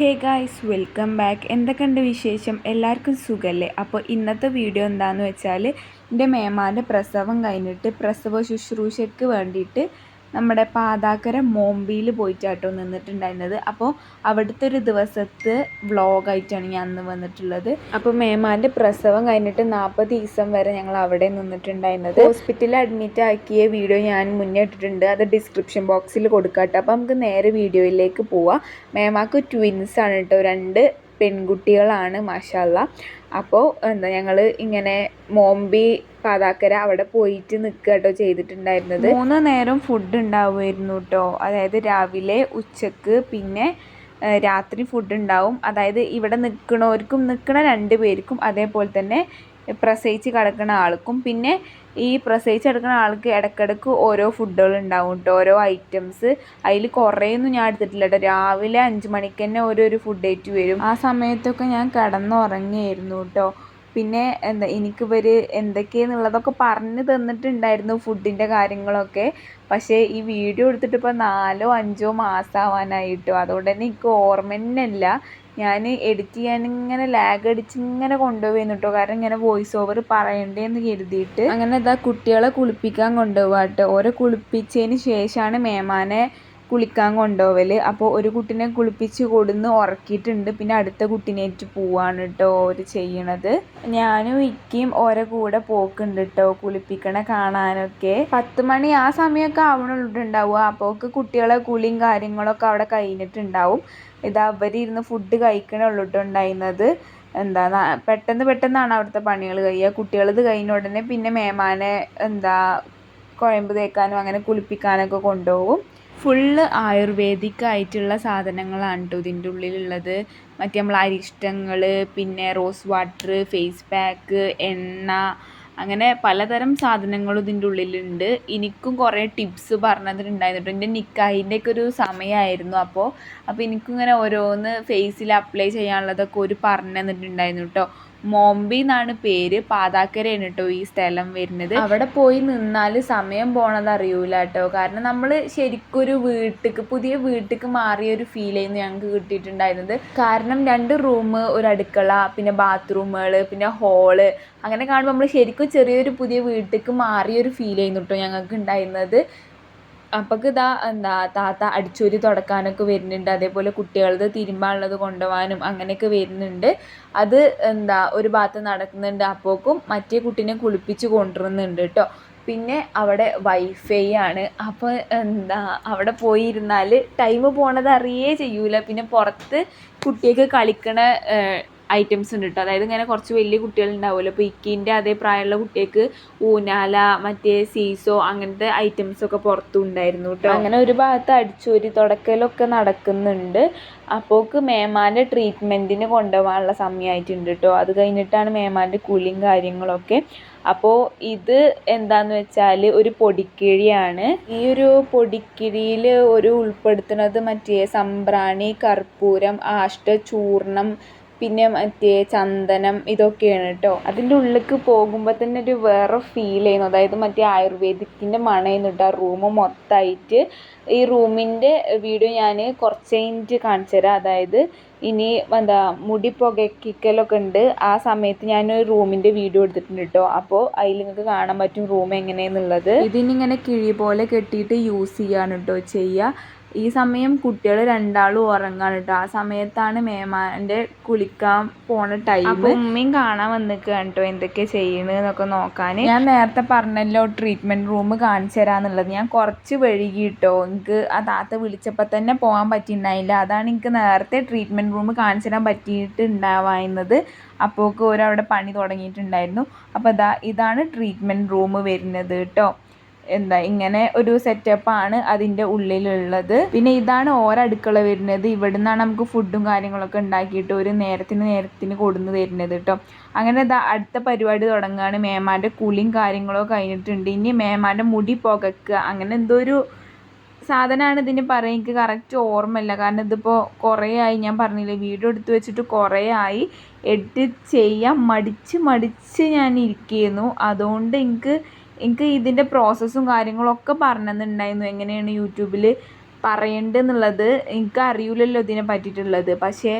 Hey guys welcome back. എന്തൊക്കെയുണ്ട് വിശേഷം? എല്ലാവർക്കും സുഖമല്ലേ അപ്പോൾ ഇന്നത്തെ വീഡിയോ എന്താണെന്ന് വെച്ചാൽ എന്റെ മേമാന്റെ പ്രസവം കഴിഞ്ഞിട്ട് പ്രസവ ശുശ്രൂഷയ്ക്ക് വേണ്ടിയിട്ട് നമ്മുടെ പാതാക്കര മോമ്പിയിൽ പോയിട്ടാട്ടോ നിന്നിട്ടുണ്ടായിരുന്നത്. അപ്പോൾ അവിടുത്തെ ഒരു ദിവസത്തെ വ്ളോഗായിട്ടാണ് ഞാൻ അന്ന് വന്നിട്ടുള്ളത്. അപ്പോൾ മേമാന്റെ പ്രസവം കഴിഞ്ഞിട്ട് നാൽപ്പത് ദിവസം വരെ ഞങ്ങൾ അവിടെ നിന്നിട്ടുണ്ടായിരുന്നത്. ഹോസ്പിറ്റലിൽ അഡ്മിറ്റ് ആക്കിയ വീഡിയോ ഞാൻ മുന്നേ ഇട്ടിട്ടുണ്ട്. അത് ഡിസ്ക്രിപ്ഷൻ ബോക്സിൽ കൊടുക്കാട്ടോ. അപ്പോൾ നമുക്ക് നേരെ വീഡിയോയിലേക്ക് പോവാം. മേമാക്ക് ട്വിൻസ് ആണ് കേട്ടോ രണ്ട് പെൺകുട്ടികളാണ് മാഷല്ല. അപ്പോൾ എന്താ ഞങ്ങൾ ഇങ്ങനെ മോംബി പാതാക്കര അവിടെ പോയിട്ട് നിൽക്കുക കേട്ടോ ചെയ്തിട്ടുണ്ടായിരുന്നത്. മൂന്ന് നേരം ഫുഡ് ഉണ്ടാവുമായിരുന്നു കേട്ടോ അതായത് രാവിലെ ഉച്ചയ്ക്ക് പിന്നെ രാത്രി ഫുഡ് ഉണ്ടാവും. അതായത് ഇവിടെ നിൽക്കണവർക്കും നിൽക്കണ രണ്ട് പേർക്കും അതേപോലെ തന്നെ പ്രസവിച്ച് കിടക്കുന്ന ആൾക്കും പിന്നെ ഈ പ്രസവിച്ച് കിടക്കുന്ന ആൾക്ക് ഇടയ്ക്കിടയ്ക്ക് ഓരോ ഫുഡുകൾ ഉണ്ടാവും കേട്ടോ ഓരോ ഐറ്റംസ് അതിൽ കുറേയൊന്നും ഞാൻ എടുത്തിട്ടില്ല കേട്ടോ രാവിലെ അഞ്ച് മണിക്ക് തന്നെ ഓരോരോ ഫുഡ് ഐറ്റ് വരും. ആ സമയത്തൊക്കെ ഞാൻ കിടന്നുറങ്ങിയായിരുന്നു കേട്ടോ പിന്നെ എന്താ എനിക്കിവർ എന്തൊക്കെയെന്നുള്ളതൊക്കെ പറഞ്ഞ് തന്നിട്ടുണ്ടായിരുന്നു ഫുഡിന്റെ കാര്യങ്ങളൊക്കെ. പക്ഷേ ഈ വീഡിയോ എടുത്തിട്ട് ഇപ്പോൾ നാലോ അഞ്ചോ മാസമാവാനായിട്ടോ അതുകൊണ്ട് തന്നെ എനിക്ക് ഓർമ്മ തന്നെ ഞാൻ എഡിറ്റ് ചെയ്യാൻ ഇങ്ങനെ ലാഗ് അടിച്ച് ഇങ്ങനെ കൊണ്ടുപോകുന്നു കേട്ടോ കാരണം ഇങ്ങനെ വോയിസ് ഓവർ പറയണ്ടേന്ന് കരുതിയിട്ട് അങ്ങനെ ഇതാ കുട്ടികളെ കുളിപ്പിക്കാൻ കൊണ്ടുപോകാട്ടോ ഓരോ കുളിപ്പിച്ചതിന് ശേഷമാണ് മേമാനെ കുളിക്കാൻ കൊണ്ടുപോവൽ അപ്പോൾ ഒരു കുട്ടിനെ കുളിപ്പിച്ച് കൊടുന്ന് ഉറക്കിയിട്ടുണ്ട്. പിന്നെ അടുത്ത കുട്ടീനേറ്റ് പോവാണ് കേട്ടോ ഓര് ചെയ്യണത്. ഞാനും ഇക്കയും ഓരോ കൂടെ പോക്കുണ്ട് കേട്ടോ കുളിപ്പിക്കണ കാണാനൊക്കെ. പത്ത് മണി ആ സമയമൊക്കെ ആവണുണ്ടാവുക അപ്പോൾ കുട്ടികളെ കുളിയും കാര്യങ്ങളൊക്കെ അവിടെ കഴിഞ്ഞിട്ടുണ്ടാവും. ഇത് അവരിരുന്ന് ഫുഡ് കഴിക്കണുള്ളൂ കേട്ടോ ഉണ്ടായിരുന്നത്. എന്താ പെട്ടെന്ന് പെട്ടെന്നാണ് അവിടുത്തെ പണികൾ കഴിയുക. കുട്ടികളത് കഴിഞ്ഞ ഉടനെ പിന്നെ മേമാനെ എന്താ കുഴമ്പ് തേക്കാനും അങ്ങനെ കുളിപ്പിക്കാനൊക്കെ കൊണ്ടുപോകും. ഫുള്ള് ആയുർവേദിക് ആയിട്ടുള്ള സാധനങ്ങളാണ് കേട്ടോ ഇതിന്റെ ഉള്ളിലുള്ളത്. മറ്റേ നമ്മൾ അരിഷ്ടങ്ങൾ പിന്നെ റോസ് വാട്ടർ ഫേസ് പാക്ക് എണ്ണ അങ്ങനെ പലതരം സാധനങ്ങളും ഇതിന്റെ ഉള്ളിലുണ്ട്. എനിക്കും കുറേ ടിപ്സ് പറഞ്ഞിട്ടുണ്ടായിരുന്നു കേട്ടോ എന്റെ നിക്കായിന്റെ ഒക്കെ ഒരു സമയമായിരുന്നു അപ്പോൾ. അപ്പോൾ എനിക്കിങ്ങനെ ഓരോന്ന് ഫേസിൽ അപ്ലൈ ചെയ്യാനുള്ളതൊക്കെ ഒരു പറഞ്ഞു തന്നിട്ടുണ്ടായിരുന്നു കേട്ടോ. മോംബി എന്നാണ് പേര്. പാതാക്കരയാണ് കേട്ടോ ഈ സ്ഥലം വരുന്നത്. അവിടെ പോയി നിന്നാൽ സമയം പോണത് അറിയൂല കേട്ടോ കാരണം നമ്മൾ ശരിക്കൊരു വീട്ടിക്ക് പുതിയ വീട്ടിക്ക് മാറിയ ഒരു ഫീൽ ആയിരുന്നു ഞങ്ങൾക്ക് കിട്ടിയിട്ടുണ്ടായിരുന്നത്. കാരണം രണ്ട് റൂം ഒരു അടുക്കള പിന്നെ ബാത്റൂമുകൾ പിന്നെ ഹോൾ അങ്ങനെ കാണുമ്പോൾ നമ്മൾ ശരിക്കും ചെറിയൊരു പുതിയ വീട്ടിക്ക് മാറിയൊരു ഫീൽ ചെയ്യുന്നു കേട്ടോ ഞങ്ങൾക്ക് ഉണ്ടായിരുന്നത്. അപ്പോഴേക്ക് ഇതാ എന്താ താത്ത അടിച്ചോരി തുടക്കാനൊക്കെ വരുന്നുണ്ട്. അതേപോലെ കുട്ടികളത് തിരുമ്പാനുള്ളത് കൊണ്ടുപോകാനും അങ്ങനെയൊക്കെ വരുന്നുണ്ട്. അത് എന്താ ഒരു ഭാഗത്ത് നടക്കുന്നുണ്ട്. അപ്പോക്കും മറ്റേ കുട്ടീനെ കുളിപ്പിച്ച് കൊണ്ടുവരുന്നുണ്ട് കേട്ടോ പിന്നെ അവിടെ വൈഫൈ ആണ്. അപ്പോൾ എന്താ അവിടെ പോയി ഇരുന്നാൽ ടൈം പോണത് അറിയേ ചെയ്യൂല. പിന്നെ പുറത്ത് കുട്ടിയൊക്കെ കളിക്കണ ഐറ്റംസ് ഉണ്ട് കേട്ടോ അതായത് ഇങ്ങനെ കുറച്ച് വലിയ കുട്ടികൾ ഉണ്ടാവുമല്ലോ അപ്പോൾ ഇക്കീന്റെ അതേ പ്രായമുള്ള കുട്ടികൾക്ക് ഊനാല മറ്റേ സീസോ അങ്ങനത്തെ ഐറ്റംസ് ഒക്കെ പുറത്തും ഉണ്ടായിരുന്നു കേട്ടോ അങ്ങനെ ഒരു ഭാഗത്ത് അടിച്ചൊരു തുടക്കലൊക്കെ നടക്കുന്നുണ്ട്. അപ്പോക്ക് മേമാന്റെ ട്രീറ്റ്മെന്റിന് കൊണ്ടുപോകാനുള്ള സമയമായിട്ടുണ്ട് കേട്ടോ അത് കഴിഞ്ഞിട്ടാണ് മേമാന്റെ കുളിയും കാര്യങ്ങളൊക്കെ. അപ്പോൾ ഇത് എന്താന്ന് വെച്ചാൽ ഒരു പൊടിക്കിഴിയാണ്. ഈ ഒരു പൊടിക്കിഴിയിൽ ഒരു ഉൾപ്പെടുത്തുന്നത് മറ്റേ സംബ്രാണി കർപ്പൂരം ആഷ്ടചൂർണം പിന്നെ മറ്റേ ചന്ദനം ഇതൊക്കെയാണ് കേട്ടോ അതിന്റെ ഉള്ളിലേക്ക് പോകുമ്പോൾ തന്നെ ഒരു വേറെ ഫീൽ ചെയ്യുന്നു അതായത് മറ്റേ ആയുർവേദിക്കിന്റെ മണയുന്നു കേട്ടോ ആ റൂം മൊത്തമായിട്ട് ഈ റൂമിന്റെ വീഡിയോ ഞാൻ കുറച്ച് കഴിഞ്ഞിട്ട് കാണിച്ചു തരാം. അതായത് ഇനി എന്താ മുടി പുകയ്ക്കലൊക്കെ ഉണ്ട്. ആ സമയത്ത് ഞാൻ ഒരു റൂമിന്റെ വീഡിയോ എടുത്തിട്ടുണ്ട് കേട്ടോ അപ്പോൾ അതിൽ നിങ്ങൾക്ക് കാണാൻ പറ്റും റൂം എങ്ങനെയാണെന്നുള്ളത് ഇതിനിങ്ങനെ കിഴി പോലെ കെട്ടിയിട്ട് യൂസ് ചെയ്യാണ് കേട്ടോ ചെയ്യുക. ഈ സമയം കുട്ടികൾ രണ്ടാളും ഉറങ്ങാണ് കേട്ടോ ആ സമയത്താണ് മേമാന്റെ കുളിക്കാൻ പോണ ടൈം ഉമ്മയും കാണാൻ വന്നിക്കാണ് കേട്ടോ എന്തൊക്കെ ചെയ്യണെന്നൊക്കെ നോക്കാൻ ഞാൻ നേരത്തെ പറഞ്ഞല്ലോ ട്രീറ്റ്മെന്റ് റൂം കാണിച്ചു തരാന്നുള്ളത്. ഞാൻ കുറച്ച് വഴുകിട്ടോ എനിക്ക് ആ താത്ത വിളിച്ചപ്പോൾ തന്നെ പോകാൻ പറ്റിയിട്ടുണ്ടായില്ല അതാണ് എനിക്ക് നേരത്തെ ട്രീറ്റ്മെന്റ് റൂം കാണിച്ചു തരാൻ പറ്റിയിട്ടുണ്ടാവുന്നത് അപ്പോൾക്ക് ഒരവിടെ പണി തുടങ്ങിയിട്ടുണ്ടായിരുന്നു. അപ്പൊ ഇതാ ഇതാണ് ട്രീറ്റ്മെന്റ് റൂം വരുന്നത് കേട്ടോ എന്താ ഇങ്ങനെ ഒരു സെറ്റപ്പ് ആണ് അതിന്റെ ഉള്ളിലുള്ളത്. പിന്നെ ഇതാണ് ഓരോ അടുക്കള വരുന്നത്. ഇവിടെ നിന്നാണ് നമുക്ക് ഫുഡും കാര്യങ്ങളൊക്കെ ഉണ്ടാക്കിയിട്ട് ഒരു നേരത്തിന് നേരത്തിന് കൊടുന്നു തരുന്നത് കേട്ടോ അങ്ങനെ ഇതാ അടുത്ത പരിപാടി തുടങ്ങുകയാണ് മേമാന്റെ കുളിയും കാര്യങ്ങളൊക്കെ കഴിഞ്ഞിട്ടുണ്ട്. ഇനി മേമാന്റെ മുടി പുകക്കുക. അങ്ങനെ എന്തോ ഒരു സാധനമാണ് ഇതിന് പറയുക എനിക്ക് കറക്റ്റ് ഓർമ്മയില്ല. കാരണം ഇതിപ്പോൾ കുറേ ആയി. ഞാൻ പറഞ്ഞില്ലേ വീഡിയോ എടുത്തു വെച്ചിട്ട് കുറേ ആയി. എഡിറ്റ് ചെയ്യാൻ മടിച്ച് മടിച്ച് ഞാൻ ഇരിക്കുന്നു. അതുകൊണ്ട് എനിക്ക് എനിക്ക് ഇതിന്റെ പ്രോസസ്സും കാര്യങ്ങളൊക്കെ പറഞ്ഞു തന്നിട്ടുണ്ടായിരുന്നു എങ്ങനെയാണ് യൂട്യൂബിൽ പറയേണ്ടതെന്നുള്ളത് എനിക്ക് അറിയില്ലല്ലോ ഇതിനെ പറ്റിയിട്ടുള്ളത്. പക്ഷേ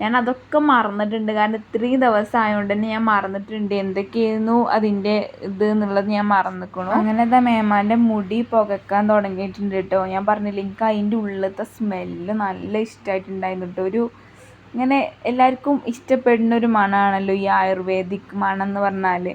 ഞാൻ അതൊക്കെ മറന്നിട്ടുണ്ട്. കാരണം ഇത്രയും ദിവസം ആയതുകൊണ്ട് തന്നെ ഞാൻ മറന്നിട്ടുണ്ട്. എന്തൊക്കെയായിരുന്നു അതിന്റെ ഇത് എന്നുള്ളത് ഞാൻ മറന്നിക്കണു. അങ്ങനെ ഇതാ മേമാന്റെ മുടി പുകക്കാൻ തുടങ്ങിയിട്ടുണ്ട് കേട്ടോ. ഞാൻ പറഞ്ഞില്ല എനിക്ക് അതിന്റെ ഉള്ളിലത്തെ സ്മെല്ല് നല്ല ഇഷ്ടമായിട്ടുണ്ടായിരുന്നു കേട്ടോ. ഒരു ഇങ്ങനെ എല്ലാവർക്കും ഇഷ്ടപ്പെടുന്ന ഒരു മണമാണല്ലോ ഈ ആയുർവേദിക് മണം എന്ന് പറഞ്ഞാൽ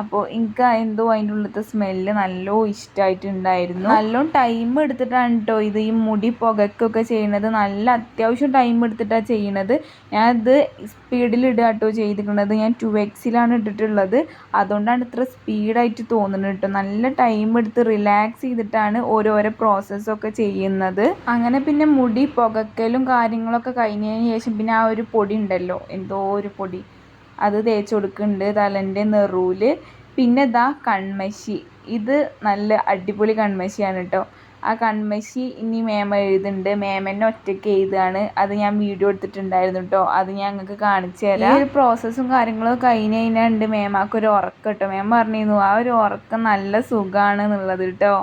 അപ്പോൾ എനിക്ക് എന്തോ അതിന്റെ ഉള്ളിലത്തെ സ്മെല്ല് നല്ല ഇഷ്ടമായിട്ടുണ്ടായിരുന്നു നല്ലോണം ടൈം എടുത്തിട്ടാണ് കേട്ടോ ഇത്. ഈ മുടി പുകയ്ക്കൊക്കെ ചെയ്യണത്. നല്ല അത്യാവശ്യം ടൈം എടുത്തിട്ടാണ് ചെയ്യണത്. ഞാൻ ഇത് സ്പീഡിൽ ഇടുക കേട്ടോ ചെയ്തിരിക്കുന്നത് ഞാൻ ടു എക്സിലാണ് ഇട്ടിട്ടുള്ളത്. അതുകൊണ്ടാണ് ഇത്ര സ്പീഡായിട്ട് തോന്നുന്നത് കേട്ടോ നല്ല ടൈം എടുത്ത് റിലാക്സ് ചെയ്തിട്ടാണ് ഓരോരോ പ്രോസസ്സൊക്കെ ചെയ്യുന്നത്. അങ്ങനെ പിന്നെ മുടി പുകയ്ക്കലും കാര്യങ്ങളൊക്കെ കഴിഞ്ഞതിന് ശേഷം പിന്നെ ആ ഒരു പൊടി ഉണ്ടല്ലോ. എന്തോ ഒരു പൊടി. അത് തേച്ച് കൊടുക്കുന്നുണ്ട്. തലേന്റെ നെറൂൽ പിന്നെ ഇതാ കൺമഷി ഇത് നല്ല അടിപൊളി കൺമഷിയാണ് കേട്ടോ ആ കൺമഷി ഇനി മേമ എഴുതുന്നുണ്ട്. മേമന്നെ ഒറ്റയ്ക്ക് എഴുതുകയാണ്. അത് ഞാൻ വീഡിയോ എടുത്തിട്ടുണ്ടായിരുന്നു കേട്ടോ അത് ഞാൻ നിങ്ങൾക്ക് കാണിച്ചു തരാം. ഈ ഒരു പ്രോസസ്സും കാര്യങ്ങളും കഴിഞ്ഞ് കഴിഞ്ഞാൽ ഉണ്ട് മേമാക്കൊരു ഉറക്കം കേട്ടോ മേമ പറഞ്ഞിരുന്നു ആ ഒരു ഉറക്കം നല്ല സുഖമാണ് എന്നുള്ളത് കേട്ടോ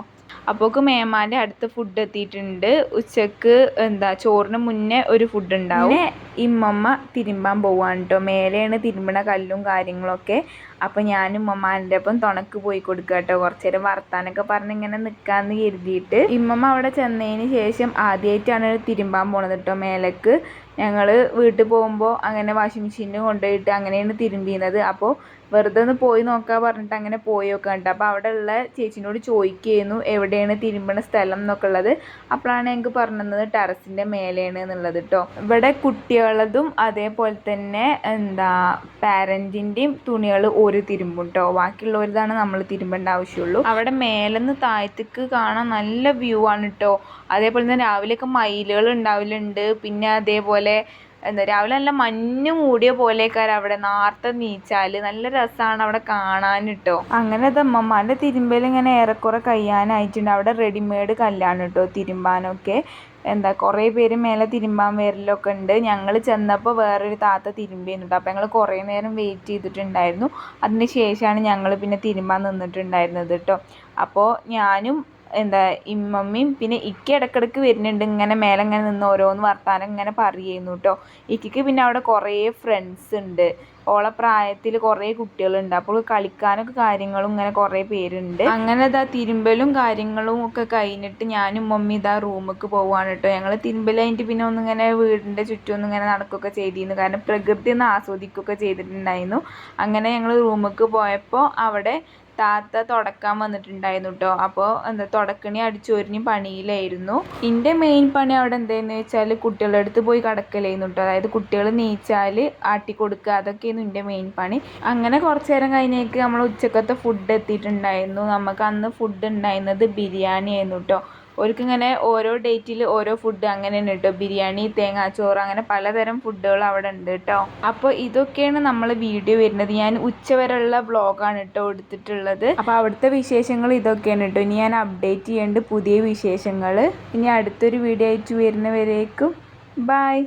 അപ്പോക്ക് മേമാന്റെ അടുത്ത് ഫുഡ് എത്തിയിട്ടുണ്ട്. ഉച്ചയ്ക്ക് എന്താ ചോറിന് മുന്നേ ഒരു ഫുഡ് ഉണ്ടാവും. ഇമ്മമ്മ തിരുമ്പാൻ പോവാണ് കേട്ടോ മേലെയാണ് തിരുമ്പണ കല്ലും കാര്യങ്ങളൊക്കെ. അപ്പോൾ ഞാനും ഉമ്മമാന്റെ ഒപ്പം തുണക്ക് പോയി കൊടുക്കുക കേട്ടോ കുറച്ചു നേരം വർത്താനൊക്കെ പറഞ്ഞ് ഇങ്ങനെ നിൽക്കാമെന്ന് കരുതിയിട്ട് ഇമ്മമ്മ അവിടെ ചെന്നതിന് ശേഷം ആദ്യമായിട്ടാണ് തിരുമ്പാൻ പോണത് കേട്ടോ മേലേക്ക്. ഞങ്ങൾ വീട്ടിൽ പോകുമ്പോൾ അങ്ങനെ വാഷിംഗ് മെഷീനിൽ കൊണ്ടുപോയിട്ട് അങ്ങനെയാണ് തിരുമ്പിയത് അപ്പോൾ വെറുതെ ഒന്ന് പോയി നോക്കാൻ പറഞ്ഞിട്ട് അങ്ങനെ പോയി നോക്കാൻ കേട്ടോ അപ്പോൾ അവിടെ ഉള്ള ചേച്ചിനോട് ചോദിക്കുകയായിരുന്നു എവിടെയാണ് തിരുമ്പണ സ്ഥലം എന്നൊക്കെ ഉള്ളത്. അപ്പോഴാണ് ഞങ്ങൾക്ക് പറഞ്ഞത് ടെറസിന്റെ മേലെയാണ് എന്നുള്ളത് കേട്ടോ ഇവിടെ കുട്ടികളതും അതേപോലെ തന്നെ എന്താ പാരന്റിന്റെയും തുണികൾ ഒരു തിരുമ്പും കേട്ടോ ബാക്കിയുള്ളവരതാണ് നമ്മൾ തിരുമ്പേണ്ട ആവശ്യമുള്ളൂ. അവിടെ മേലെന്ന് താഴത്തേക്ക് കാണാൻ നല്ല വ്യൂ ആണ് കേട്ടോ അതേപോലെ തന്നെ രാവിലെയൊക്കെ മയിലുകൾ ഉണ്ടാവലുണ്ട്. പിന്നെ അതേപോലെ എന്താ രാവിലെ നല്ല മഞ്ഞ് മൂടിയ പോലെയൊക്കെ അവിടെ നാർത്ത നീച്ചാൽ. നല്ല രസമാണ് അവിടെ കാണാൻ അങ്ങനെ അമ്മമാരുടെ തിരുമ്പൽ ഇങ്ങനെ ഏറെക്കുറെ കഴിയാനായിട്ടുണ്ട്. അവിടെ റെഡിമെയ്ഡ് കല്ലാണ് കേട്ടോ തിരുമ്പാനൊക്കെ. എന്താ കുറേ പേര് മേലെ തിരുമ്പാൻ വരലൊക്കെ ഉണ്ട്. ഞങ്ങൾ ചെന്നപ്പോൾ വേറൊരു താത്ത തിരുമ്പിയിരുന്നു അപ്പോൾ ഞങ്ങൾ കുറേ നേരം വെയിറ്റ് ചെയ്തിട്ടുണ്ടായിരുന്നു. അതിന് ശേഷമാണ് ഞങ്ങൾ പിന്നെ തിരുമ്പാൻ നിന്നിട്ടുണ്ടായിരുന്നത് കേട്ടോ. അപ്പോൾ ഞാനും എന്താ ഇമ്മമ്മയും പിന്നെ ഇക്ക ഇടക്കിടക്ക് വരുന്നുണ്ട്. ഇങ്ങനെ മേലെ ഇങ്ങനെ നിന്ന് ഓരോന്ന് വർത്താനം ഇങ്ങനെ പറയുന്നു കേട്ടോ ഇക്കയ്ക്ക് പിന്നെ അവിടെ കുറേ ഫ്രണ്ട്സ് ഉണ്ട്. ഓളെ പ്രായത്തിൽ കുറേ കുട്ടികളുണ്ട്. അപ്പോൾ കളിക്കാനൊക്കെ കാര്യങ്ങളും ഇങ്ങനെ കുറേ പേരുണ്ട്. അങ്ങനെ ഇതാ തിരുമ്പലും കാര്യങ്ങളും ഒക്കെ കഴിഞ്ഞിട്ട് ഞാനും മമ്മി ഇതാ റൂമിലേക്ക് പോവാണ് കേട്ടോ ഞങ്ങൾ തിരുമ്പൽ കഴിഞ്ഞിട്ട് പിന്നെ ഒന്നിങ്ങനെ വീടിന്റെ ചുറ്റും ഒന്നിങ്ങനെ നടക്കുകയൊക്കെ ചെയ്തിരുന്നു. കാരണം പ്രകൃതി ഒന്ന് ആസ്വദിക്കുകയൊക്കെ ചെയ്തിട്ടുണ്ടായിരുന്നു. അങ്ങനെ ഞങ്ങൾ റൂമിലേക്ക് പോയപ്പോൾ അവിടെ താത്ത തുടക്കാൻ വന്നിട്ടുണ്ടായിരുന്നു കേട്ടോ അപ്പോൾ എന്താ തുടക്കണി അടിച്ചോരിഞ്ഞ് പണിയിലായിരുന്നു. എന്റെ മെയിൻ പണി അവിടെ എന്താന്ന് വെച്ചാൽ കുട്ടികളുടെ അടുത്ത് പോയി കിടക്കലായിരുന്നു കേട്ടോ അതായത് കുട്ടികൾ നീച്ചാൽ ആട്ടി കൊടുക്കുക അതൊക്കെയായിരുന്നു എന്റെ മെയിൻ പണി. അങ്ങനെ കുറച്ച് നേരം കഴിഞ്ഞേക്ക് നമ്മൾ ഉച്ചക്കത്തെ ഫുഡ് എത്തിയിട്ടുണ്ടായിരുന്നു. നമുക്ക് അന്ന് ഫുഡ് ഉണ്ടായിരുന്നത് ബിരിയാണി ആയിരുന്നു കേട്ടോ ഓർക്കിങ്ങനെ ഓരോ ഡേറ്റിൽ ഓരോ ഫുഡ് അങ്ങനെ തന്നെ കേട്ടോ ബിരിയാണി തേങ്ങാച്ചോറ് അങ്ങനെ പലതരം ഫുഡുകൾ അവിടെ ഉണ്ട് കേട്ടോ അപ്പോൾ ഇതൊക്കെയാണ് നമ്മൾ വീഡിയോ വരുന്നത്. ഞാൻ ഉച്ചവരെയുള്ള വ്ളോഗാണ് കേട്ടോ എടുത്തിട്ടുള്ളത്. അപ്പോൾ അവിടുത്തെ വിശേഷങ്ങൾ ഇതൊക്കെയാണ് കേട്ടോ ഇനി ഞാൻ അപ്ഡേറ്റ് ചെയ്യേണ്ട പുതിയ വിശേഷങ്ങൾ ഇനി അടുത്തൊരു വീഡിയോ ആയിട്ട് വരുന്നവരേക്കും. ബായ്